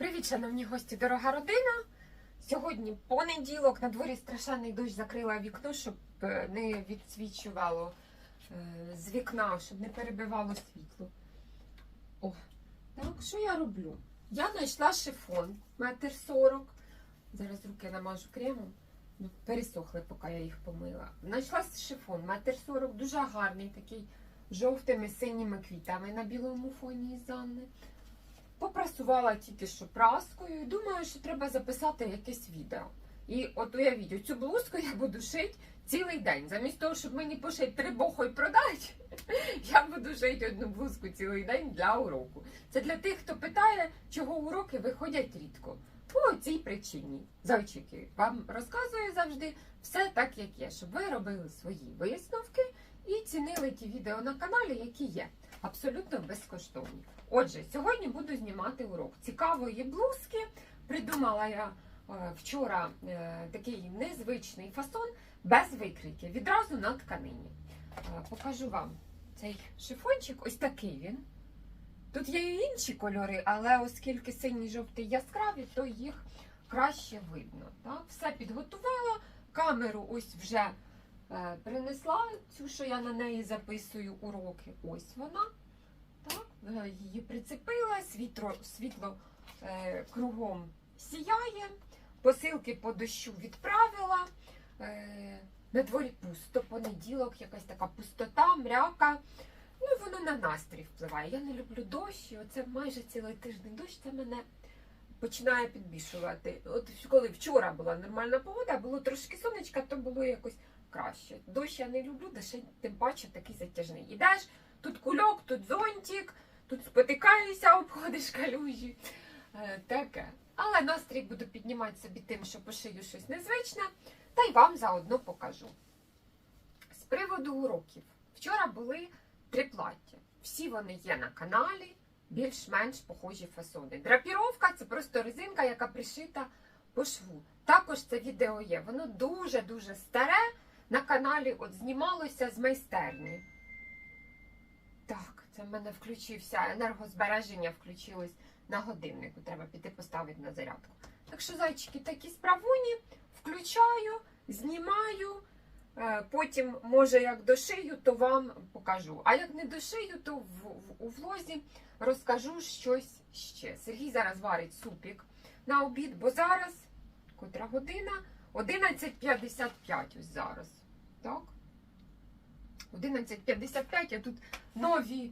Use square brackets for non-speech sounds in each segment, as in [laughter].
Привіт, шановні гості, дорога родина. Сьогодні понеділок, на дворі страшенний дощ закрила вікно, щоб е, не відсвічувало е, з вікна, щоб не перебивало світло. О, так, що я роблю? Я знайшла шифон, метр сорок. Зараз руки намажу кремом. Ну, Пересохли, поки я їх помила. Знайшла шифон, метр сорок, дуже гарний, такий жовтими синіми квітами на білому фоні із Анни. Попрасувала тільки що праскою і думаю, що треба записати якесь відео. І от уявіть, цю блузку я буду шити цілий день. Замість того, щоб мені пошити три бохо і продати, [laughs] я буду шити одну блузку цілий день для уроку. Це для тих, хто питає, чого уроки виходять рідко. По цій причині. Зайчики, вам розказую завжди все так, як є, щоб ви робили свої висновки і цінили ті відео на каналі, які є. Абсолютно безкоштовні. Отже, сьогодні буду знімати урок цікавої блузки. Придумала я е, вчора е, такий незвичний фасон без викрики, відразу на тканині. Е, покажу вам цей шифончик, ось такий він. Тут є і інші кольори, але оскільки синій жовтий яскраві, то їх краще видно. Так? Все підготувала, камеру ось вже принесла, цю, що я на неї записую уроки. Ось вона. Так, е, її прицепила, світло, світло е, кругом сіяє, посилки по дощу відправила. Е, на дворі пусто, понеділок, якась така пустота, мряка. Ну, і воно на настрій впливає. Я не люблю дощ, і оце майже цілий тиждень дощ, це мене починає підбішувати. От коли вчора була нормальна погода, було трошки сонечка, то було якось краще. Дощ я не люблю, де тим паче такий затяжний. Ідеш, тут кульок, тут зонтик, тут спотикаєшся, обходиш калюжі. Е, таке. Але настрій буду піднімати собі тим, що пошию щось незвичне, та й вам заодно покажу. З приводу уроків. Вчора були три плаття. Всі вони є на каналі, більш-менш похожі фасони. Драпіровка це просто резинка, яка пришита по шву. Також це відео є. Воно дуже-дуже старе. На каналі от знімалося з майстерні. Так, це в мене включився енергозбереження, включилось на годиннику. Треба піти поставити на зарядку. Так що, зайчики, такі справуні, включаю, знімаю. Е, Потім, може, як дошию, то вам покажу. А як не дошию, то в, в, у влозі розкажу щось ще. Сергій зараз варить супік на обід, бо зараз, котра година, 11.55 ось зараз. Так? 11.55 я тут нові е,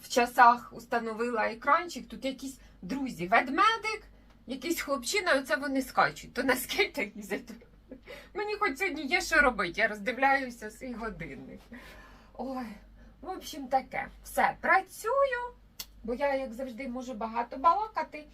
в часах установила екранчик. Тут якісь друзі, ведмедик, якийсь хлопчина, оце вони скачуть. То на скейтах їздять. Мені хоч сьогодні є що робити, я роздивляюся свій годинник. Ой, в общем, таке. Все, працюю, бо я, як завжди, можу багато балакати,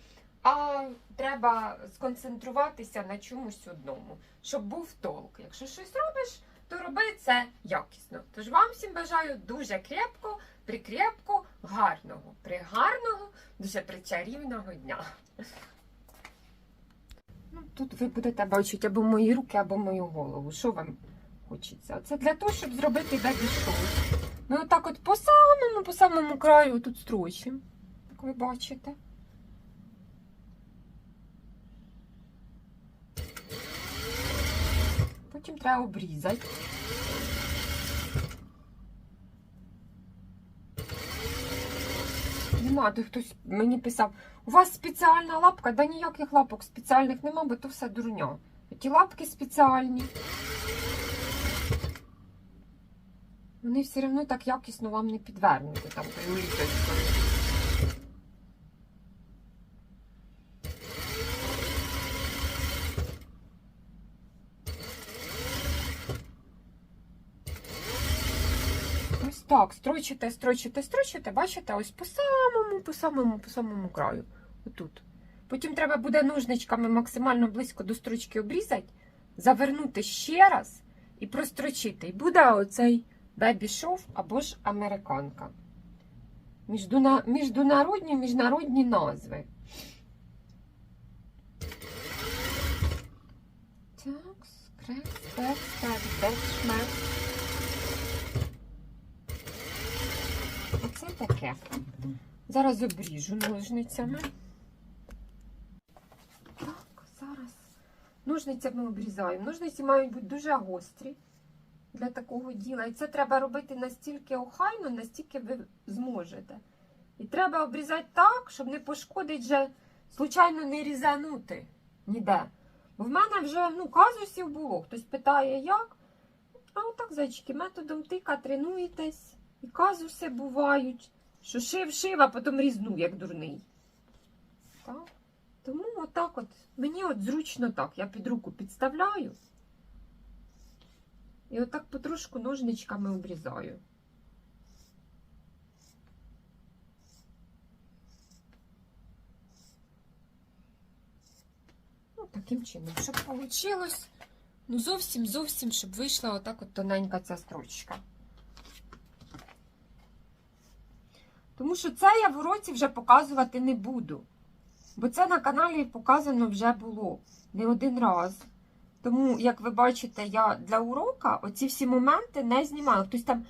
а треба сконцентруватися на чомусь одному, щоб був толк. Якщо щось робиш, то роби це якісно. Тож вам всім бажаю дуже крепко, прикрепко, гарного, пригарного, дуже причарівного дня. Ну, тут ви будете бачити або мої руки, або мою голову. Що вам хочеться? Це для того, щоб зробити бебі шоу. Ми отак от по самому, по самому краю тут строчимо, як ви бачите. Потім треба обрізати. Нема, то хтось мені писав, у вас спеціальна лапка, да ніяких лапок спеціальних нема, бо то все дурня. Ті лапки спеціальні. Вони все одно так якісно вам не підвернути там літочкою. Ось так, строчите, строчите, строчите, бачите, ось по самому, по самому, по самому краю. Отут. Потім треба буде ножничками максимально близько до строчки обрізати, завернути ще раз і прострочити. І буде оцей бебі-шов або ж американка. Міжнародні міжнародні назви. Так, спек, спек, бек, шмек. Оце таке. Зараз обріжу ножницями. Так, зараз ножницями обрізаємо. Ножниці мають бути дуже гострі для такого діла. І це треба робити настільки охайно, настільки ви зможете. І треба обрізати так, щоб не пошкодити вже, случайно не різанути ніде. Бо в мене вже ну, казусів було. Хтось питає, як. А отак, зайчики, методом тика тренуєтесь. І казуси бувають, що шив, шив, а потім різнув, як дурний. Так? Тому отак от, мені от зручно так. Я під руку підставляю. І отак потрошку ножничками обрізаю. Ну, таким чином, щоб вийшло, ну зовсім зовсім, щоб вийшла отак от тоненька ця строчка. Тому що це я в уроці вже показувати не буду. Бо це на каналі показано вже було не один раз. Тому, як ви бачите, я для урока оці всі моменти не знімаю. Хтось там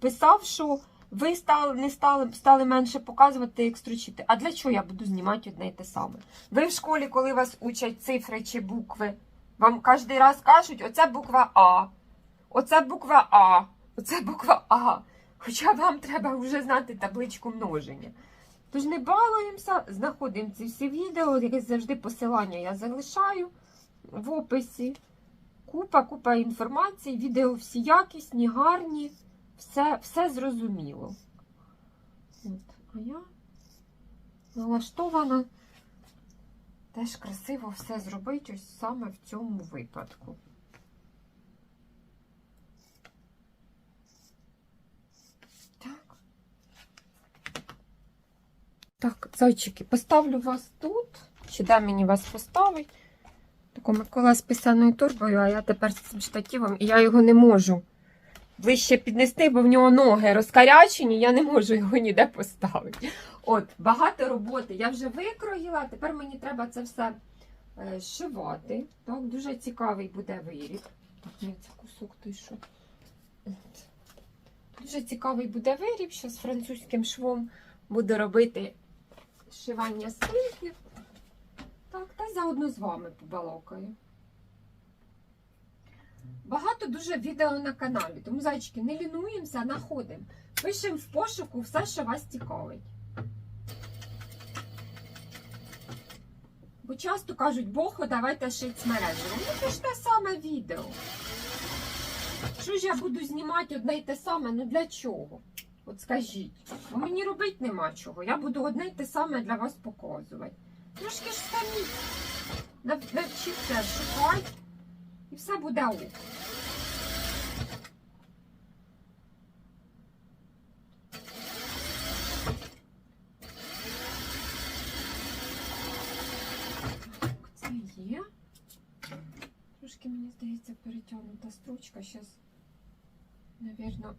писав, що ви стали, не стали, стали менше показувати, як строчити. А для чого я буду знімати одне і те саме? Ви в школі, коли вас учать цифри чи букви, вам кожен раз кажуть, оце буква А, оце буква А, оце буква А. Хоча вам треба вже знати табличку множення. Тож не балуємося, знаходимо ці всі відео, як завжди посилання я залишаю в описі. Купа, купа інформації, відео всі якісні, гарні, все, все зрозуміло. От. А я налаштована теж красиво все зробити ось саме в цьому випадку. Так, зайчики, поставлю вас тут. Чи де мені вас поставить? Тако Микола з писаною торбою, а я тепер з цим штативом, і я його не можу вище піднести, бо в нього ноги розкарячені, я не можу його ніде поставити. От, багато роботи я вже викроїла, тепер мені треба це все е, шивати. Так, дуже цікавий буде виріб. Так, ні, це кусок той що. Дуже цікавий буде виріб, що з французьким швом буду робити шивання спинки. Так, та заодно з вами побалакаю. Багато дуже відео на каналі, тому, зайчики, не лінуємося, знаходимо. Пишемо в пошуку все, що вас цікавить. Бо часто кажуть, Бохо, давайте шить смережево. Ну це ж те саме відео. Що ж я буду знімати одне й те саме? Ну для чого? От скажіть. Бо мені робити нема чого. Я буду одне й те саме для вас показувати. Трошки ж самі нав- навчіться шукати, і все буде ок. Це є. Трошки, мені здається, перетягнута строчка. Зараз, напевно,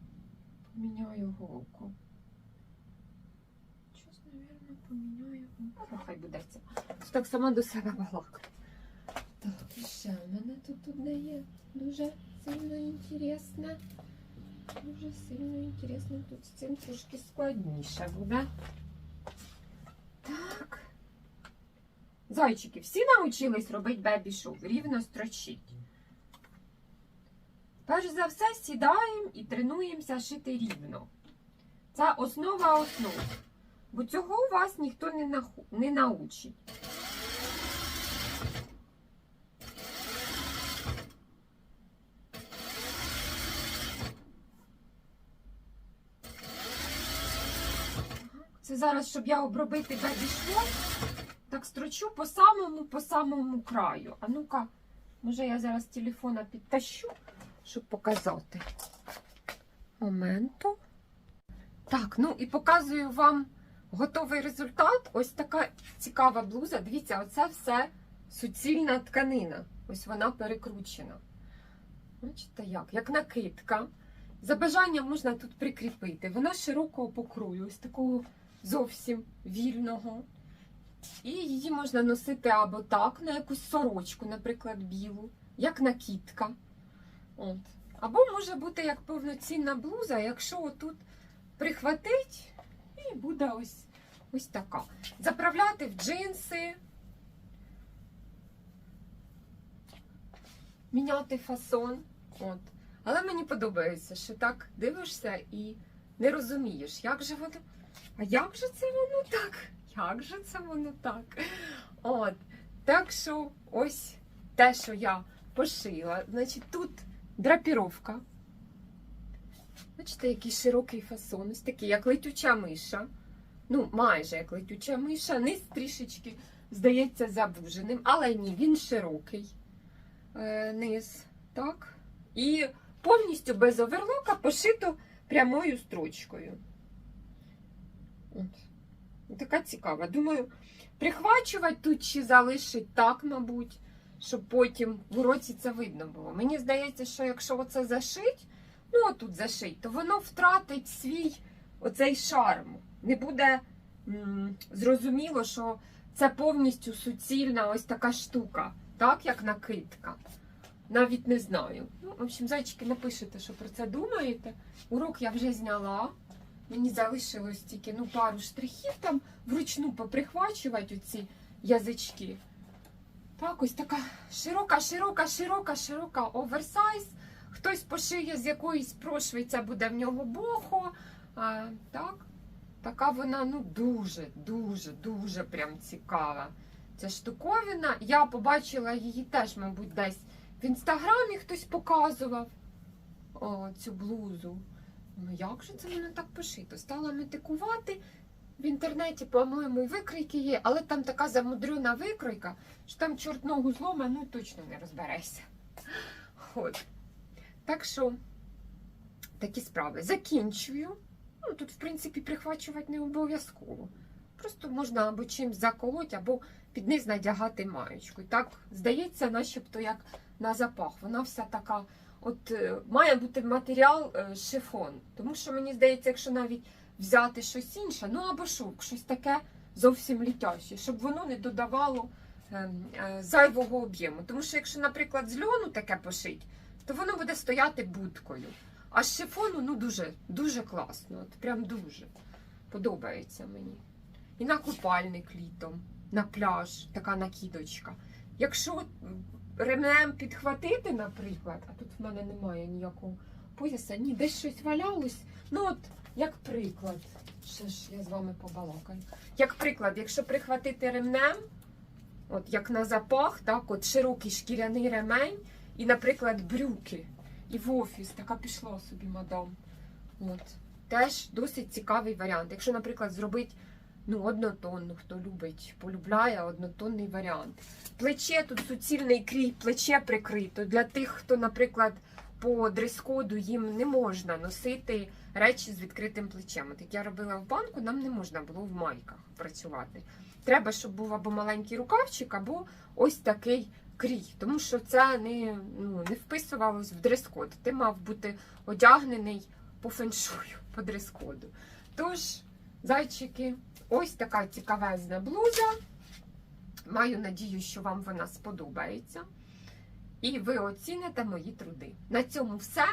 поміняю голку. Щось, напевно, поміняю голку. Ну, Хай буде це. Так сама до себе балакаю. Так, і ще в мене тут одне є дуже сильно інтересне. Дуже сильно інтересно. Тут з цим трошки складніше буде. Так. Зайчики, всі навчились робити бебі-шоу, рівно строчить. Перш за все, сідаємо і тренуємося шити рівно. Це основа основ. Бо цього у вас ніхто не, наху- не научить. Це зараз, щоб я обробити бебішвон, так строчу по самому, по самому краю. А ну-ка, може я зараз телефона підтащу, щоб показати. Моменту. Так, ну і показую вам готовий результат. Ось така цікава блуза. Дивіться, оце все суцільна тканина. Ось вона перекручена. Бачите, як? Як накидка. За бажанням можна тут прикріпити. Вона широкого покрою, ось такого зовсім вільного. І її можна носити або так, на якусь сорочку, наприклад, білу, як накидка. От. Або може бути як повноцінна блуза, якщо отут прихватить, і буде ось, ось така. Заправляти в джинси. міняти фасон. От. Але мені подобається, що так дивишся і не розумієш, як же воно. А як же це воно так? Як же це воно так? От. Так що ось те, що я пошила. Значить, тут драпіровка. Бачите, який широкий фасон, ось такий, як летюча миша. Ну, майже як летюча миша, низ трішечки, здається, забуженим, але ні, він широкий е, низ. Так. І повністю без оверлока пошито прямою строчкою. От. Така цікава. Думаю, прихвачувати тут чи залишить так, мабуть, щоб потім в уроці це видно було. Мені здається, що якщо оце зашить, ну отут зашить, то воно втратить свій оцей шарм. Не буде м, зрозуміло, що це повністю суцільна ось така штука, так, як накидка. Навіть не знаю. Ну, в общем, зайчики, напишете, що про це думаєте. Урок я вже зняла. Мені залишилось тільки ну, пару штрихів там вручну поприхвачувати оці язички. Так, ось така широка, широка, широка, широка оверсайз. Хтось пошиє з якоїсь прошви, це буде в нього бохо. А, так, така вона ну дуже, дуже, прям цікава. Ця штуковина. Я побачила її теж, мабуть, десь в інстаграмі хтось показував О, цю блузу. Ну як же це воно так пошито? Стала метикувати. В інтернеті, по-моєму, і викройки є, але там така замудрена викройка, що там чорт ногу злома, ну точно не розберешся. От. Так що такі справи. Закінчую. Ну, тут, в принципі, прихвачувати не обов'язково. Просто можна або чимсь заколоть, або під низ надягати маєчку. І так здається, начебто як на запах. Вона вся така. От е, має бути матеріал е, шифон. Тому що мені здається, якщо навіть взяти щось інше, ну або шовк, щось таке зовсім літяще, щоб воно не додавало е, е, зайвого об'єму. Тому що, якщо, наприклад, з льону таке пошить, то воно буде стояти будкою. А з шифону ну дуже, дуже класно. От прям дуже подобається мені. І на купальник літом, на пляж, така накидочка. Якщо ремнем підхватити, наприклад, а тут в мене немає ніякого пояса, ні, десь щось валялось. Ну от, як приклад, що ж я з вами побалакаю. Як приклад, якщо прихватити ремнем, от як на запах, так, от широкий шкіряний ремень, і, наприклад, брюки, і в офіс, така пішла собі мадам. От. Теж досить цікавий варіант. Якщо, наприклад, зробити ну, однотонну, хто любить, полюбляє однотонний варіант. Плече тут суцільний крій, плече прикрито. Для тих, хто, наприклад, по дрес-коду їм не можна носити речі з відкритим плечем. От як я робила в банку, нам не можна було в майках працювати. Треба, щоб був або маленький рукавчик, або ось такий крій, тому що це не, ну, не вписувалось в дрес-код. Ти мав бути одягнений по феншую, по дрес-коду. Тож, зайчики, ось така цікавезна блуза. Маю надію, що вам вона сподобається. І ви оціните мої труди. На цьому все.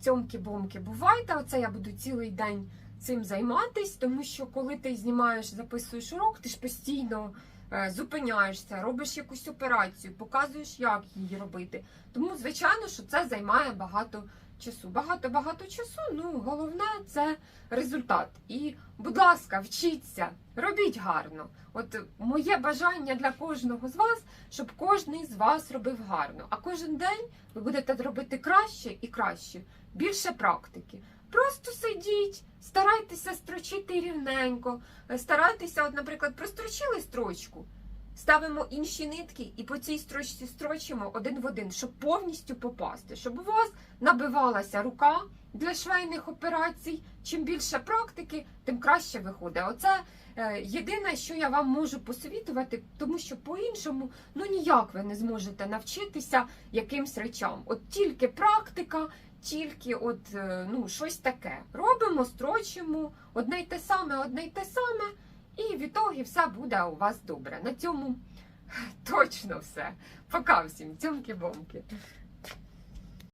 Цьомки-бомки бувайте. Оце я буду цілий день цим займатись, тому що коли ти знімаєш, записуєш урок, ти ж постійно е, зупиняєшся, робиш якусь операцію, показуєш, як її робити. Тому, звичайно, що це займає багато часу. Багато-багато часу. Ну, головне це результат. І, будь ласка, вчіться, робіть гарно. От моє бажання для кожного з вас, щоб кожен з вас робив гарно. А кожен день ви будете робити краще і краще, більше практики. Просто сидіть, старайтеся строчити рівненько, старайтеся, от, наприклад, прострочили строчку, ставимо інші нитки і по цій строчці строчимо один в один, щоб повністю попасти, щоб у вас набивалася рука для швейних операцій. Чим більше практики, тим краще виходить. Оце е, єдине, що я вам можу посовітувати, тому що по-іншому ну ніяк ви не зможете навчитися якимсь речам. От тільки практика, тільки от е, ну щось таке. Робимо, строчимо, одне й те саме, одне й те саме, і в ітогі все буде у вас добре. На цьому точно все. Пока всім, цьомки-бомки.